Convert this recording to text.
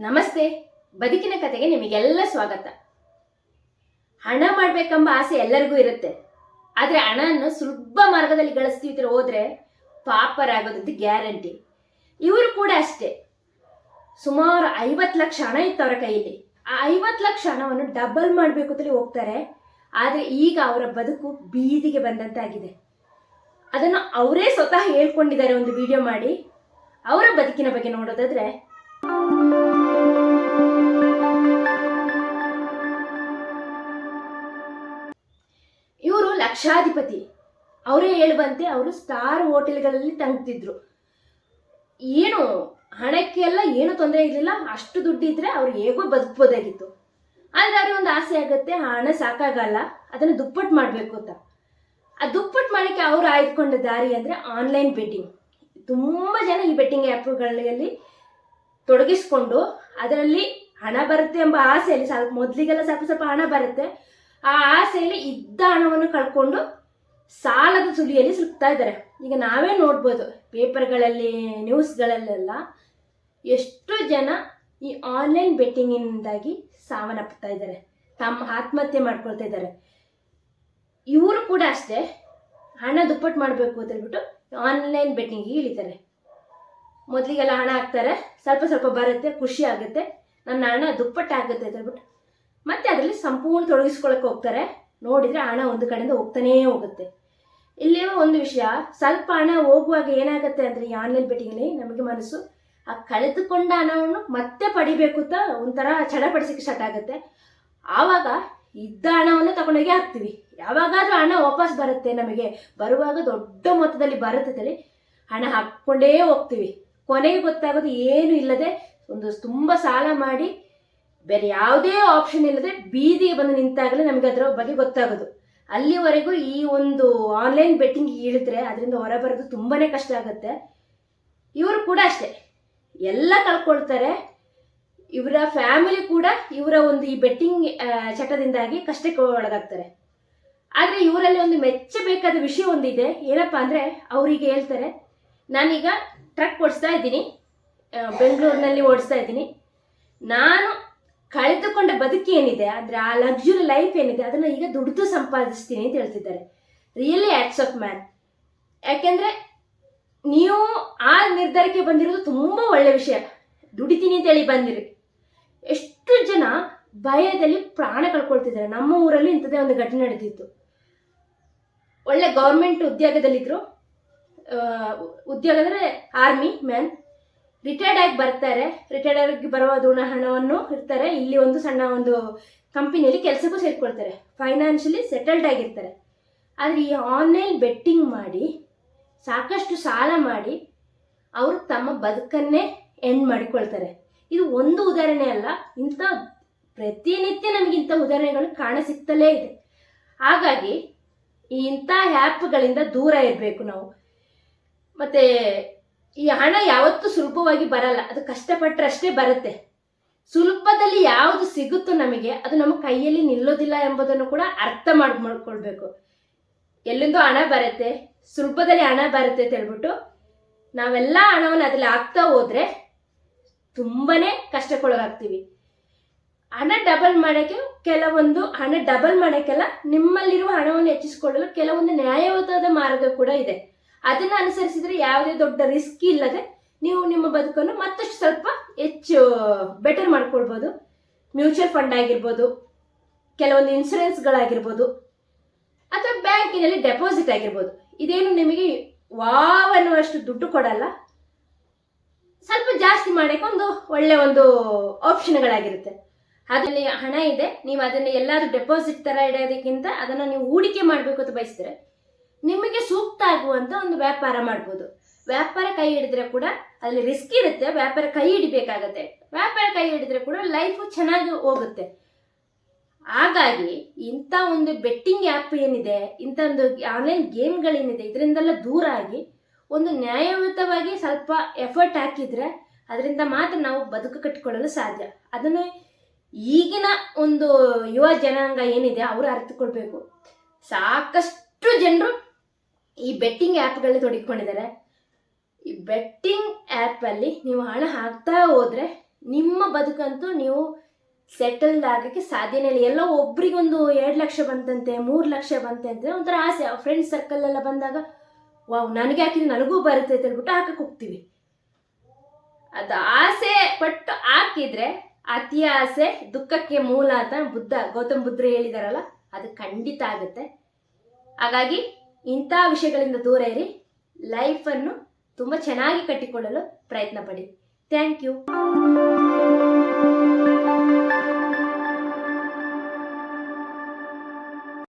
ನಮಸ್ತೆ. ಬದುಕಿನ ಕತೆಗೆ ನಿಮಗೆಲ್ಲ ಸ್ವಾಗತ. ಹಣ ಮಾಡ್ಬೇಕೆಂಬ ಆಸೆ ಎಲ್ಲರಿಗೂ ಇರುತ್ತೆ. ಆದ್ರೆ ಹಣವನ್ನು ಸುಲಭ ಮಾರ್ಗದಲ್ಲಿ ಗಳಿಸ್ತೀವಿ ಹೋದ್ರೆ ಪಾಪರಾಗೋದಂತ ಗ್ಯಾರಂಟಿ. ಇವರು ಕೂಡ ಅಷ್ಟೇ. ಸುಮಾರು ಐವತ್ತು ಲಕ್ಷ ಹಣ ಇತ್ತು ಅವರ ಕೈಯಲ್ಲಿ. ಆ ಐವತ್ತು ಲಕ್ಷ ಹಣವನ್ನು ಡಬಲ್ ಮಾಡಬೇಕು ಅಂತಲೇ ಹೋಗ್ತಾರೆ. ಆದರೆ ಈಗ ಅವರ ಬದುಕು ಬೀದಿಗೆ ಬಂದಂತಾಗಿದೆ. ಅದನ್ನು ಅವರೇ ಸ್ವತಃ ಹೇಳ್ಕೊಂಡಿದ್ದಾರೆ ಒಂದು ವಿಡಿಯೋ ಮಾಡಿ. ಅವರ ಬದುಕಿನ ಬಗ್ಗೆ ನೋಡೋದಾದ್ರೆ ಲಕ್ಷಾಧಿಪತಿ. ಅವರೇ ಹೇಳುವಂತೆ ಅವರು ಸ್ಟಾರ್ ಹೋಟೆಲ್ಗಳಲ್ಲಿ ತಂಗ್ತಿದ್ರು ಏನು ಹಣಕ್ಕೆ ಎಲ್ಲ ಏನು ತೊಂದರೆ ಇರಲಿಲ್ಲ, ಅಷ್ಟು ದುಡ್ಡಿದ್ರೆ ಅವ್ರು ಹೇಗೋ ಬದುಕ್ಬೋದಾಗಿತ್ತು. ಆದರೆ ಅವ್ರಿಗೆ ಒಂದು ಆಸೆ ಆಗುತ್ತೆ, ಆ ಹಣ ಸಾಕಾಗಲ್ಲ, ಅದನ್ನು ದುಪ್ಪಟ್ಟು ಮಾಡಬೇಕು ಅಂತ. ಆ ದುಪ್ಪಟ್ಟು ಮಾಡೋಕ್ಕೆ ಅವ್ರು ಆಯ್ದುಕೊಂಡ ದಾರಿ ಅಂದರೆ ಆನ್ಲೈನ್ ಬೆಟ್ಟಿಂಗ್. ತುಂಬ ಜನ ಈ ಬೆಟ್ಟಿಂಗ್ ಆ್ಯಪ್ಗಳಲ್ಲಿ ತೊಡಗಿಸ್ಕೊಂಡು, ಅದರಲ್ಲಿ ಹಣ ಬರುತ್ತೆ ಎಂಬ ಆಸೆಯಲ್ಲಿ ಸ್ವಲ್ಪ ಮೊದಲಿಗೆಲ್ಲ ಸ್ವಲ್ಪ ಸ್ವಲ್ಪ ಹಣ ಬರುತ್ತೆ. ಆ ಆಸೆಯಲ್ಲಿ ಇದ್ದ ಹಣವನ್ನು ಕಳ್ಕೊಂಡು ಸಾಲದ ಸುಳಿಯಲ್ಲಿ ಸಿಗ್ತಾ ಇದ್ದಾರೆ. ಈಗ ನಾವೇ ನೋಡ್ಬೋದು, ಪೇಪರ್ಗಳಲ್ಲಿ, ನ್ಯೂಸ್ಗಳಲ್ಲೆಲ್ಲ ಎಷ್ಟು ಜನ ಈ ಆನ್ಲೈನ್ ಬೆಟ್ಟಿಂಗಿನಿಂದಾಗಿ ಸಾವನ್ನಪ್ಪುತ್ತಾ ಇದ್ದಾರೆ. ತಮ್ಮ ಆತ್ಮಹತ್ಯೆ ಮಾಡ್ಕೊಳ್ತಾ ಇದ್ದಾರೆ. ಇವರು ಕೂಡ ಅಷ್ಟೇ, ಹಣ ದುಪ್ಪಟ್ಟು ಮಾಡಬೇಕು ಅಂತ ಹೇಳ್ಬಿಟ್ಟು ಆನ್ಲೈನ್ ಬೆಟ್ಟಿಂಗಿಗೆ ಇಳಿತಾರೆ. ಮೊದಲಿಗೆಲ್ಲ ಹಣ ಹಾಕ್ತಾರೆ, ಸ್ವಲ್ಪ ಸ್ವಲ್ಪ ಬರುತ್ತೆ, ಖುಷಿ ಆಗುತ್ತೆ, ನನ್ನ ಹಣ ದುಪ್ಪಟ್ಟಾಗುತ್ತೆ ಅಂತ ಹೇಳ್ಬಿಟ್ಟು ಮತ್ತೆ ಅದರಲ್ಲಿ ಸಂಪೂರ್ಣ ತೊಡಗಿಸ್ಕೊಳಕ್ಕೆ ಹೋಗ್ತಾರೆ. ನೋಡಿದರೆ ಹಣ ಒಂದು ಕಡೆಯಿಂದ ಹೋಗ್ತಾನೇ ಹೋಗುತ್ತೆ. ಇಲ್ಲಿಯೂ ಒಂದು ವಿಷಯ, ಸ್ವಲ್ಪ ಹಣ ಹೋಗುವಾಗ ಏನಾಗುತ್ತೆ ಅಂದರೆ ಈ ಆನ್ಲೈನ್ ಬೆಟ್ಟಿಂಗಲ್ಲಿ ನಮಗೆ ಮನಸ್ಸು, ಆ ಕಳೆದುಕೊಂಡ ಹಣವನ್ನು ಮತ್ತೆ ಪಡಿಬೇಕು ಅಂತ ಒಂಥರ ಚಡಪಡಿಸಕ್ಕೆ ಸ್ಟಾರ್ಟ್ ಆಗುತ್ತೆ. ಆವಾಗ ಇದ್ದ ಹಣವನ್ನು ತಗೊಂಡೋಗಿ ಹಾಕ್ತೀವಿ. ಯಾವಾಗಾದರೂ ಹಣ ವಾಪಸ್ ಬರುತ್ತೆ ನಮಗೆ. ಬರುವಾಗ ದೊಡ್ಡ ಮೊತ್ತದಲ್ಲಿ ಬರುತ್ತೆ ಹಣ ಹಾಕ್ಕೊಂಡೇ ಹೋಗ್ತೀವಿ. ಕೊನೆಗೆ ಗೊತ್ತಾಗೋದು ಏನು ಇಲ್ಲದೆ ಒಂದು ತುಂಬ ಸಾಲ ಮಾಡಿ ಬೇರೆ ಯಾವುದೇ ಆಪ್ಷನ್ ಇಲ್ಲದೆ ಬೀದಿಗೆ ಬಂದು ನಿಂತಾಗಲೇ ನಮಗೆ ಅದರ ಬಗ್ಗೆ ಗೊತ್ತಾಗೋದು. ಅಲ್ಲಿವರೆಗೂ ಈ ಒಂದು ಆನ್ಲೈನ್ ಬೆಟ್ಟಿಂಗ್ ಇಳಿದ್ರೆ ಅದರಿಂದ ಹೊರಬರೋದು ತುಂಬಾನೇ ಕಷ್ಟ ಆಗುತ್ತೆ. ಇವರು ಕೂಡ ಅಷ್ಟೇ. ಎಲ್ಲ ಕಳ್ಕೊಳ್ತಾರೆ ಇವರ ಫ್ಯಾಮಿಲಿ ಕೂಡ ಇವರ ಒಂದು ಈ ಬೆಟ್ಟಿಂಗ್ ಚಟದಿಂದಾಗಿ ಕಷ್ಟಕ್ಕೆ ಒಳಗಾಗ್ತಾರೆ. ಆದರೆ ಇವರಲ್ಲಿ ಒಂದು ಮೆಚ್ಚಬೇಕಾದ ವಿಷಯ ಒಂದಿದೆ. ಏನಪ್ಪ ಅಂದರೆ ಅವರಿಗೆ ಹೇಳ್ತಾರೆ, ನಾನೀಗ ಟ್ರಕ್ ಓಡಿಸ್ತಾ ಇದ್ದೀನಿ. ಬೆಂಗಳೂರಿನಲ್ಲಿ ಓಡಿಸ್ತಾ ಇದ್ದೀನಿ. ನಾನು ಕಳೆದುಕೊಂಡ ಬದುಕು ಏನಿದೆ ಅಂದರೆ ಆ ಲಕ್ಸುರಿ ಲೈಫ್ ಏನಿದೆ, ಅದನ್ನು ಈಗ ದುಡ್ದು ಸಂಪಾದಿಸ್ತೀನಿ ಅಂತ ಹೇಳ್ತಿದ್ದಾರೆ. ರಿಯಲಿ ಆಕ್ಟ್ಸ್ ಆಫ್ ಮ್ಯಾನ್ ಯಾಕೆಂದರೆ ನೀವು ಆ ನಿರ್ಧಾರಕ್ಕೆ ಬಂದಿರೋದು ತುಂಬ ಒಳ್ಳೆ ವಿಷಯ. ದುಡಿತೀನಿ ಅಂತೇಳಿ ಬಂದಿರಿ. ಎಷ್ಟು ಜನ ಭಯದಲ್ಲಿ ಪ್ರಾಣ ಕಳ್ಕೊಳ್ತಿದ್ದಾರೆ. ನಮ್ಮ ಊರಲ್ಲಿ ಇಂಥದ್ದೇ ಒಂದು ಘಟನೆ ನಡೆದಿತ್ತು. ಒಳ್ಳೆ ಗೌರ್ಮೆಂಟ್ ಉದ್ಯೋಗದಲ್ಲಿದ್ದರು ಉದ್ಯೋಗ ಅಂದರೆ ಆರ್ಮಿ ಮ್ಯಾನ್ ರಿಟೈರ್ಡ್ ಆಗಿ ಬರ್ತಾರೆ. ರಿಟೈರ್ಡ್ ಆಗಿ ಬರುವ ಋಣ ಹಣವನ್ನು ಇರ್ತಾರೆ ಇಲ್ಲಿ ಒಂದು ಸಣ್ಣ ಒಂದು ಕಂಪನಿಯಲ್ಲಿ ಕೆಲಸಕ್ಕೂ ಸೇರ್ಕೊಳ್ತಾರೆ. ಫೈನಾನ್ಷಿಯಲಿ ಸೆಟಲ್ಡ್ ಆಗಿರ್ತಾರೆ. ಆದರೆ ಈ ಆನ್ಲೈನ್ ಬೆಟ್ಟಿಂಗ್ ಮಾಡಿ, ಸಾಕಷ್ಟು ಸಾಲ ಮಾಡಿ, ಅವರು ತಮ್ಮ ಬದುಕನ್ನೇ ಎಂಡ್ ಮಾಡಿಕೊಳ್ತಾರೆ. ಇದು ಒಂದು ಉದಾಹರಣೆ ಅಲ್ಲ, ಇಂಥ ಪ್ರತಿನಿತ್ಯ ನಮಗೆ ಇಂಥ ಉದಾಹರಣೆಗಳು ಕಾಣ ಸಿಗ್ತಲೇ ಇದೆ. ಹಾಗಾಗಿ ಇಂಥ ಆ್ಯಪ್ಗಳಿಂದ ದೂರ ಇರಬೇಕು ನಾವು. ಮತ್ತು ಈ ಹಣ ಯಾವತ್ತೂ ಸುಲಭವಾಗಿ ಬರಲ್ಲ. ಅದು ಕಷ್ಟಪಟ್ಟರಷ್ಟೇ ಬರುತ್ತೆ. ಸುಲಭದಲ್ಲಿ ಯಾವುದು ಸಿಗುತ್ತೋ ನಮಗೆ ಅದು ನಮ್ಮ ಕೈಯಲ್ಲಿ ನಿಲ್ಲೋದಿಲ್ಲ ಎಂಬುದನ್ನು ಕೂಡ ಅರ್ಥ ಮಾಡಿ, ಮಾಡ್ಕೊಳ್ಬೇಕು. ಎಲ್ಲಿಂದೋ ಹಣ ಬರುತ್ತೆ, ಸುಲಭದಲ್ಲಿ ಹಣ ಬರುತ್ತೆ ಅಂತ ಹೇಳ್ಬಿಟ್ಟು ನಾವೆಲ್ಲ ಹಣವನ್ನು ಅದರಲ್ಲಿ ಹಾಕ್ತಾ ಹೋದ್ರೆ ತುಂಬಾನೇ ಕಷ್ಟಕ್ಕೊಳಗಾಗ್ತೀವಿ. ಹಣ ಡಬಲ್ ಮಾಡೋಕ್ಕೆ ಕೆಲವೊಂದು, ಹಣ ಡಬಲ್ ಮಾಡೋಕ್ಕೆಲ್ಲ ನಿಮ್ಮಲ್ಲಿರುವ ಹಣವನ್ನು ಹೆಚ್ಚಿಸಿಕೊಳ್ಳಲು ಕೆಲವೊಂದು ನ್ಯಾಯಯುತವಾದ ಮಾರ್ಗ ಕೂಡ ಇದೆ. ಅದನ್ನು ಅನುಸರಿಸಿದ್ರೆ ಯಾವುದೇ ದೊಡ್ಡ ರಿಸ್ಕ್ ಇಲ್ಲದೆ ನೀವು ನಿಮ್ಮ ಬದುಕನ್ನು ಮತ್ತಷ್ಟು ಸ್ವಲ್ಪ ಹೆಚ್ಚು ಬೆಟರ್ ಮಾಡ್ಕೊಳ್ಬೋದು. ಮ್ಯೂಚುವಲ್ ಫಂಡ್ ಆಗಿರ್ಬೋದು, ಕೆಲವೊಂದು ಇನ್ಸೂರೆನ್ಸ್ಗಳಾಗಿರ್ಬೋದು ಅಥವಾ ಬ್ಯಾಂಕಿನಲ್ಲಿ ಡೆಪಾಸಿಟ್ ಆಗಿರ್ಬೋದು. ಇದೇನು ನಿಮಗೆ ವಾವ್ ಅನ್ನುವಷ್ಟು ದುಡ್ಡು ಕೊಡಲ್ಲ. ಸ್ವಲ್ಪ ಜಾಸ್ತಿ ಮಾಡೋಕ್ಕೆ ಒಂದು ಒಳ್ಳೆ ಒಂದು ಆಪ್ಷನ್ಗಳಾಗಿರುತ್ತೆ ಅದರಲ್ಲಿ ಹಣ ಇದೆ, ನೀವು ಅದನ್ನು ಎಲ್ಲಾದ್ರೂ ಡೆಪಾಸಿಟ್ ಥರ ಇಡೋದಕ್ಕಿಂತ ಅದನ್ನು ನೀವು ಹೂಡಿಕೆ ಮಾಡಬೇಕು ಅಂತ ಬಯಸಿದ್ರೆ ನಿಮಗೆ ಸೂಕ್ತ ಆಗುವಂಥ ಒಂದು ವ್ಯಾಪಾರ ಮಾಡ್ಬೋದು. ವ್ಯಾಪಾರ ಕೈ ಹಿಡಿದ್ರೆ ಕೂಡ ಅಲ್ಲಿ ರಿಸ್ಕ್ ಇರುತ್ತೆ, ವ್ಯಾಪಾರ ಕೈ ಹಿಡಿಬೇಕಾಗತ್ತೆ. ವ್ಯಾಪಾರ ಕೈ ಹಿಡಿದ್ರೆ ಕೂಡ ಲೈಫು ಚೆನ್ನಾಗಿ ಹೋಗುತ್ತೆ. ಹಾಗಾಗಿ ಇಂಥ ಒಂದು ಬೆಟ್ಟಿಂಗ್ ಆ್ಯಪ್ ಏನಿದೆ, ಇಂಥ ಒಂದು ಆನ್ಲೈನ್ ಗೇಮ್ಗಳೇನಿದೆ ಇದರಿಂದೆಲ್ಲ ದೂರ ಆಗಿ ಒಂದು ನ್ಯಾಯಯುತವಾಗಿ ಸ್ವಲ್ಪ ಎಫರ್ಟ್ ಹಾಕಿದ್ರೆ ಅದರಿಂದ ಮಾತ್ರ ನಾವು ಬದುಕು ಕಟ್ಟಿಕೊಳ್ಳಲು ಸಾಧ್ಯ. ಅದನ್ನು ಈಗಿನ ಒಂದು ಯುವ ಜನಾಂಗ ಏನಿದೆ, ಅವರು ಅರ್ಥಕೊಳ್ಬೇಕು ಸಾಕಷ್ಟು ಜನರು ಈ ಬೆಟ್ಟಿಂಗ್ ಆ್ಯಪ್ಗಳಲ್ಲಿ ತೊಡಗಿಕೊಂಡಿದ್ದಾರೆ. ಈ ಬೆಟ್ಟಿಂಗ್ ಆ್ಯಪಲ್ಲಿ ನೀವು ಹಣ ಹಾಕ್ತಾ ಹೋದರೆ ನಿಮ್ಮ ಬದುಕಂತೂ ನೀವು ಸೆಟಲ್ಡ್ ಆಗಕ್ಕೆ ಸಾಧ್ಯನೇ ಇಲ್ಲ. ಎಲ್ಲ ಒಬ್ರಿಗೊಂದು ಎರಡು ಲಕ್ಷ ಬಂತಂತೆ, ಮೂರು ಲಕ್ಷ ಬಂತೆ ಅಂತ ಒಂಥರ ಆಸೆ. ಫ್ರೆಂಡ್ ಸರ್ಕಲ್ ಎಲ್ಲ ಬಂದಾಗ, ವಾವ್, ನನಗೆ ಹಾಕಿದ್ರೆ ನನಗೂ ಬರುತ್ತೆ ಅಂತ ಹೇಳ್ಬಿಟ್ಟು ಹಾಕಕ್ಕೆ ಹೋಗ್ತೀವಿ. ಅದು ಆಸೆ ಪಟ್ಟು ಹಾಕಿದ್ರೆ ಅತಿ ಆಸೆ, ದುಃಖಕ್ಕೆ ಮೂಲ ಅಂತ ಬುದ್ಧ, ಗೌತಮ್ ಬುದ್ಧರು ಹೇಳಿದಾರಲ್ಲ, ಅದು ಖಂಡಿತ ಆಗುತ್ತೆ. ಹಾಗಾಗಿ ಇಂಥ ವಿಷಯಗಳಿಂದ ದೂರ ಇರಿ. ಲೈಫನ್ನು ತುಂಬ ಚೆನ್ನಾಗಿ ಕಟ್ಟಿಕೊಳ್ಳಲು ಪ್ರಯತ್ನ ಪಡಿ. Thank you